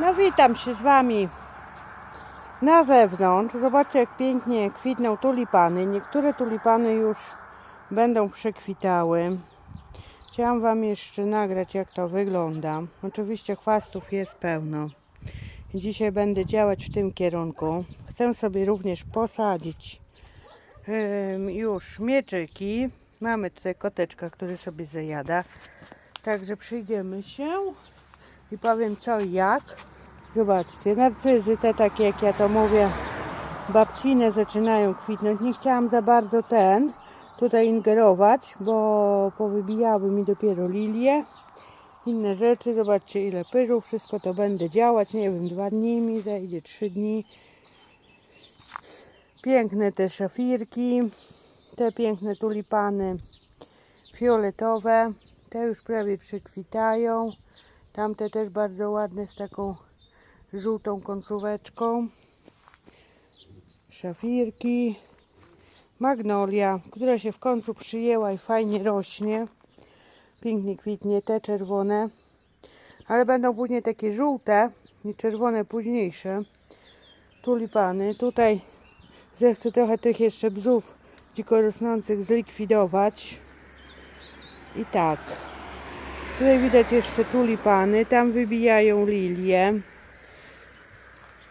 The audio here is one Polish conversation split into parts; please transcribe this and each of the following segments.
No witam się z Wami na zewnątrz. Zobaczcie jak pięknie kwitną tulipany. Niektóre tulipany już będą przekwitały. Chciałam Wam jeszcze nagrać jak to wygląda. Oczywiście chwastów jest pełno. Dzisiaj będę działać w tym kierunku. Chcę sobie również posadzić już mieczyki. Mamy tutaj koteczka, który sobie zajada. Także przyjdziemy się i powiem co i jak. Zobaczcie, narcyzy te takie jak ja to mówię, babcine zaczynają kwitnąć. Nie chciałam za bardzo ten tutaj ingerować, bo powybijały mi dopiero lilie. Inne rzeczy, zobaczcie ile pyżu, wszystko to będę działać, nie wiem, dwa dni mi zajdzie, trzy dni. Piękne te szafirki, te piękne tulipany fioletowe, te już prawie przykwitają. Tamte też bardzo ładne z taką żółtą końcóweczką. Szafirki. Magnolia, która się w końcu przyjęła i fajnie rośnie. Pięknie kwitnie, te czerwone. Ale będą później takie żółte i czerwone późniejsze. Tulipany. Tutaj zechcę trochę tych jeszcze bzów dziko rosnących zlikwidować. I tak. Tutaj widać jeszcze tulipany, tam wybijają lilie.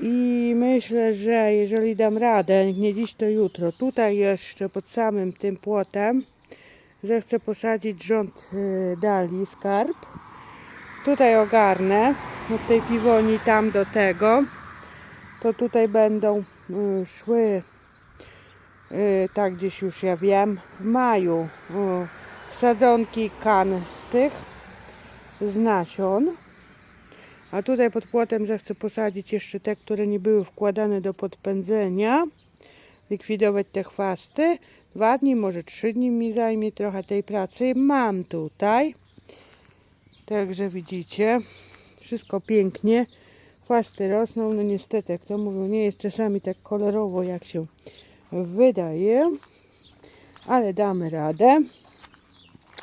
I myślę, że jeżeli dam radę, nie dziś to jutro, tutaj jeszcze pod samym tym płotem, zechcę posadzić rząd y, dali skarb. Tutaj ogarnę od tej piwoni tam do tego. To tutaj będą y, szły, y, tak gdzieś już ja wiem, w maju sadzonki kan z tych z nasion. A tutaj pod płotem zechcę posadzić jeszcze te, które nie były wkładane do podpędzenia. Likwidować te chwasty. Dwa dni, może trzy dni mi zajmie trochę tej pracy. Mam tutaj. Także widzicie. Wszystko pięknie. Chwasty rosną. No niestety, jak to mówią, nie jest czasami tak kolorowo, jak się wydaje. Ale damy radę.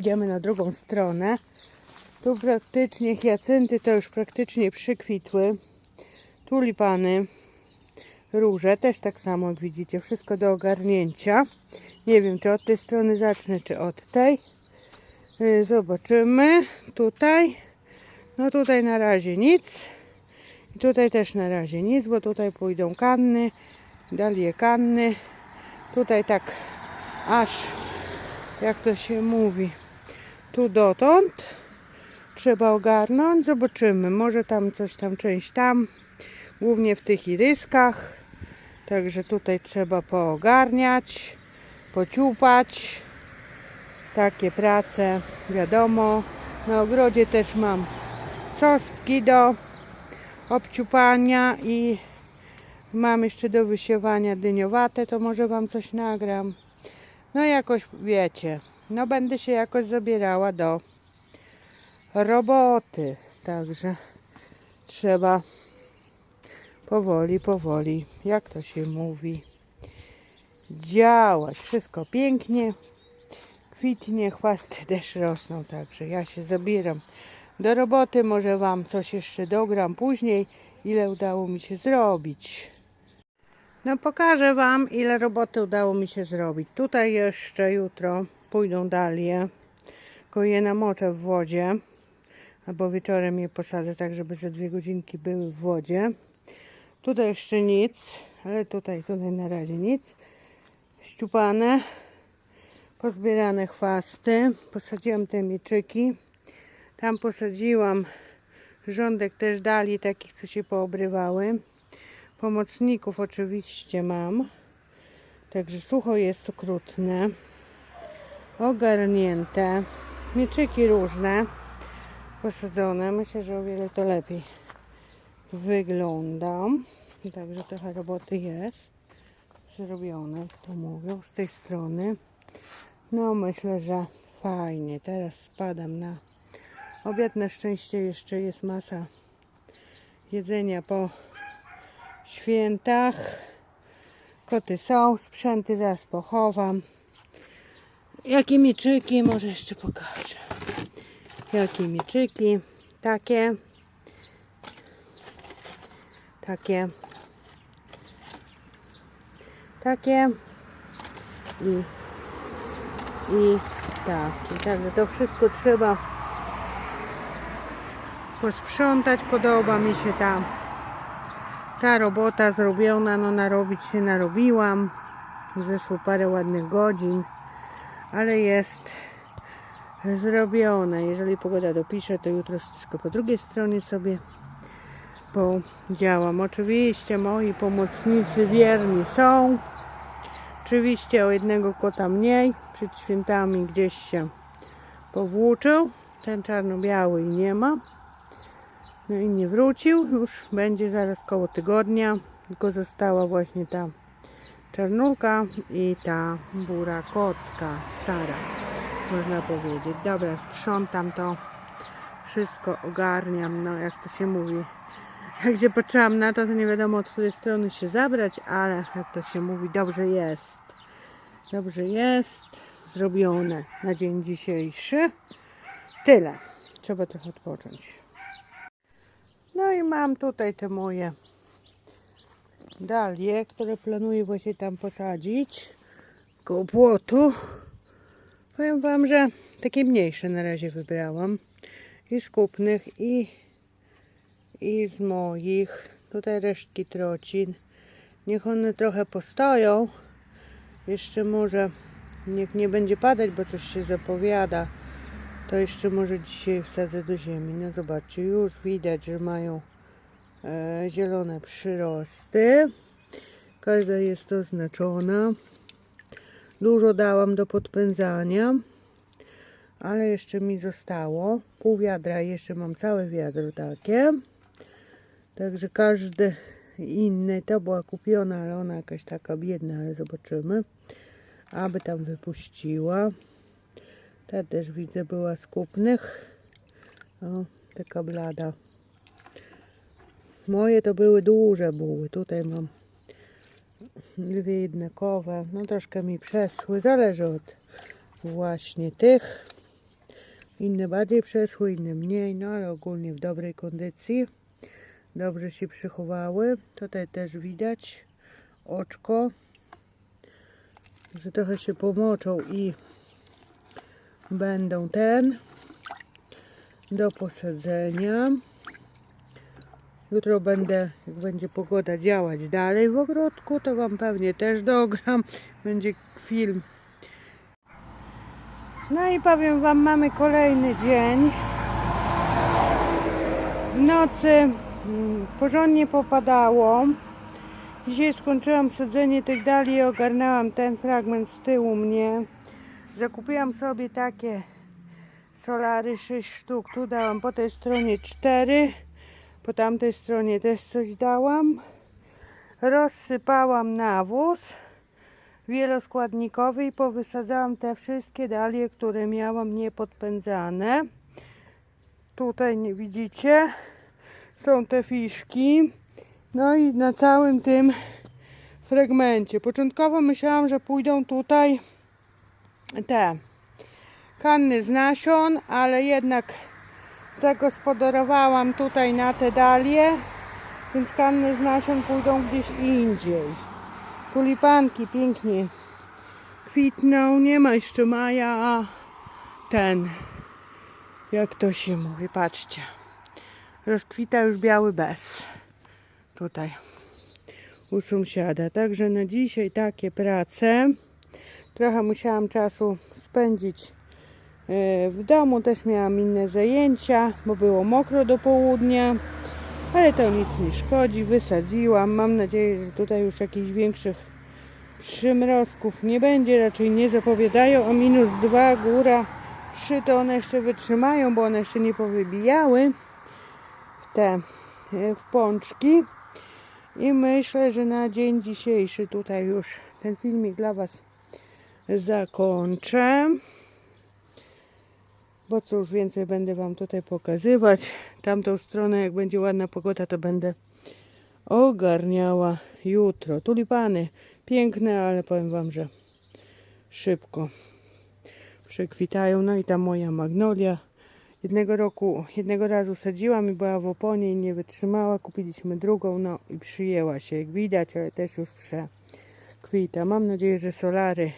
Idziemy na drugą stronę. Tu praktycznie hiacynty to już praktycznie przykwitły. Tulipany, róże też tak samo widzicie. Wszystko do ogarnięcia. Nie wiem czy od tej strony zacznę, czy od tej. Y, Zobaczymy. Tutaj. No tutaj na razie nic. I tutaj też na razie nic, bo tutaj pójdą kanny. Dalie kanny. Tutaj tak aż jak to się mówi tu dotąd trzeba ogarnąć. Zobaczymy. Może tam coś tam, część tam. Głównie w tych iryskach. Także tutaj trzeba poogarniać, pociupać. Takie prace, wiadomo. Na ogrodzie też mam soski do obciupania i mam jeszcze do wysiewania dyniowate, to może Wam coś nagram. No jakoś wiecie, no będę się jakoś zabierała do roboty. Także trzeba powoli, powoli, jak to się mówi, działać. Wszystko pięknie, kwitnie, chwasty też rosną. Także ja się zabieram do roboty. Może Wam coś jeszcze dogram później, ile udało mi się zrobić. No pokażę Wam, ile roboty udało mi się zrobić. Tutaj jeszcze jutro pójdą dalie, tylko je namoczę w wodzie albo wieczorem je posadzę tak, żeby ze dwie godzinki były w wodzie. Tutaj jeszcze nic, ale tutaj, tutaj na razie nic. Ściupane, pozbierane chwasty, posadziłam te mieczyki. Tam posadziłam rządek też dali, takich co się poobrywały. Pomocników oczywiście mam. Także sucho jest okrutne. Ogarnięte. Mieczyki różne posadzone. Myślę, że o wiele to lepiej wygląda. Także trochę roboty jest zrobione, to mówią, z tej strony. No myślę, że fajnie. Teraz spadam na obiad. Na szczęście jeszcze jest masa jedzenia po świętach. Koty są, sprzęty zaraz pochowam. Jakie mieczyki, może jeszcze pokażę jakie mieczyki, takie Takie. Takie. I, i takie. Także to wszystko trzeba posprzątać. Podoba mi się ta, ta robota zrobiona. No narobić się narobiłam. Zeszło parę ładnych godzin, ale jest zrobione. Jeżeli pogoda dopisze, to jutro troszeczkę po drugiej stronie sobie podziałam. Oczywiście moi pomocnicy wierni są. Oczywiście o jednego kota mniej. Przed świętami gdzieś się powłóczył. Ten czarno-biały nie ma. No i nie wrócił. Już będzie zaraz koło tygodnia. Tylko została właśnie ta czarnulka i ta bura kotka stara. Można powiedzieć. Dobra, sprzątam to. Wszystko ogarniam. No jak to się mówi. Jak się patrzyłam na to, to nie wiadomo od której strony się zabrać, ale jak to się mówi, dobrze jest. Dobrze jest. Zrobione na dzień dzisiejszy. Tyle. Trzeba trochę odpocząć. No i mam tutaj te moje dalie, które planuję właśnie tam posadzić koło płotu. Powiem Wam, że takie mniejsze na razie wybrałam. I z kupnych, i, i z moich. Tutaj resztki trocin. Niech one trochę postoją. Jeszcze może, niech nie będzie padać, bo coś się zapowiada. To jeszcze może dzisiaj wsadzę do ziemi. No zobaczcie, już widać, że mają e, zielone przyrosty. Każda jest oznaczona. Dużo dałam do podpędzania, ale jeszcze mi zostało. Pół wiadra, jeszcze mam całe wiadro takie. Także każdy inny, to była kupiona, ale ona jakaś taka biedna, ale zobaczymy. Aby tam wypuściła. Ta też widzę była z kupnych. O, taka blada. Moje to były duże buły. Tutaj mam dwie jednakowe. No troszkę mi przeszły. Zależy od właśnie tych. Inne bardziej przeszły, inne mniej. No ale ogólnie w dobrej kondycji. Dobrze się przychowały. Tutaj też widać oczko. Że trochę się pomoczą i będą ten do posadzenia. Jutro będę, jak będzie pogoda, działać dalej w ogródku, to Wam pewnie też dogram. Będzie film. No i powiem Wam, mamy kolejny dzień. W nocy mm, porządnie popadało. Dzisiaj skończyłam sadzenie tych dali i ogarnęłam ten fragment z tyłu mnie. Zakupiłam sobie takie solary 6 sztuk. Tu dałam po tej stronie 4. Po tamtej stronie też coś dałam. Rozsypałam nawóz wieloskładnikowy i powysadzałam te wszystkie dalie, które miałam niepodpędzane. Tutaj widzicie. Są te fiszki. No i na całym tym fragmencie. Początkowo myślałam, że pójdą tutaj te kanny z nasion, ale jednak zagospodarowałam tutaj na te dalie, więc kanny z nasion pójdą gdzieś indziej. Tulipanki pięknie kwitną, nie ma jeszcze maja, a ten, jak to się mówi, patrzcie, rozkwita już biały bez, tutaj u sąsiada. Także na dzisiaj takie prace. Trochę musiałam czasu spędzić w domu. Też miałam inne zajęcia, bo było mokro do południa. Ale to nic nie szkodzi. Wysadziłam. Mam nadzieję, że tutaj już jakichś większych przymrozków nie będzie. Raczej nie zapowiadają. O minus 2 góra 3 to one jeszcze wytrzymają, bo one jeszcze nie powybijały w te e, w pączki. I myślę, że na dzień dzisiejszy tutaj już ten filmik dla Was zakończę. Bo cóż więcej będę Wam tutaj pokazywać. Tamtą stronę, jak będzie ładna pogoda, to będę ogarniała jutro. Tulipany piękne, ale powiem Wam, że szybko przekwitają. No i ta moja magnolia Jednego roku, jednego razu sadziłam i była w oponie i nie wytrzymała. Kupiliśmy drugą, no i przyjęła się, jak widać, ale też już przekwita. Mam nadzieję, że solary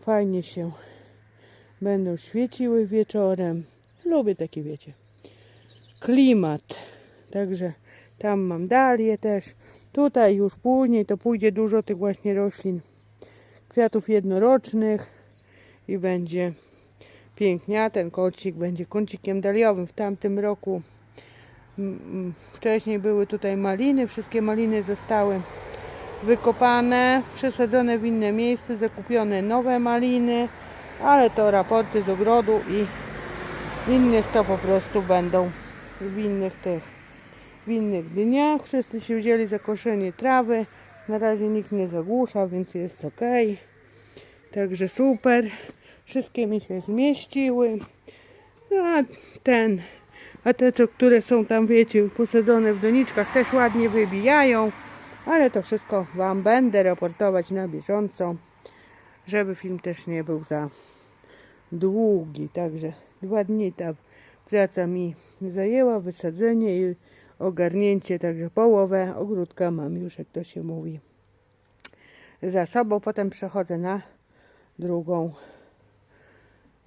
fajnie się będą świeciły wieczorem. Lubię takie, wiecie, klimat. Także tam mam dalię też. Tutaj już później to pójdzie dużo tych właśnie roślin, kwiatów jednorocznych i będzie pięknie. A ten kocik będzie kącikiem daliowym. W tamtym roku wcześniej były tutaj maliny. Wszystkie maliny zostały wykopane, przesadzone w inne miejsce, zakupione nowe maliny, ale to raporty z ogrodu i innych to po prostu będą w innych tych w innych dniach. Wszyscy się wzięli za koszenie trawy. Na razie nikt nie zagłusza, więc jest ok. Także super. Wszystkie mi się zmieściły. No, a ten, a te, co, które są tam, wiecie, posadzone w doniczkach, też ładnie wybijają. Ale to wszystko Wam będę raportować na bieżąco, żeby film też nie był za długi. Także dwa dni ta praca mi zajęła, wysadzenie i ogarnięcie, także połowę ogródka mam już, jak to się mówi, za sobą. Potem przechodzę na drugą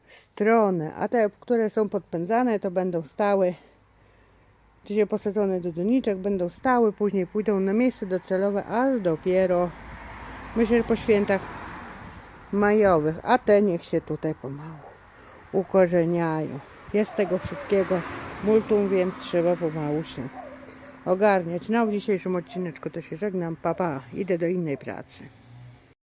stronę, a te, które są podpędzane, to będą stały, czyli posadzone do doniczek, będą stały, później pójdą na miejsce docelowe, aż dopiero, myślę, że po świętach majowych, a te niech się tutaj pomału ukorzeniają. Jest tego wszystkiego multum, więc trzeba pomału się ogarniać. No w dzisiejszym odcineczku to się żegnam. Papa, pa. idę do innej pracy.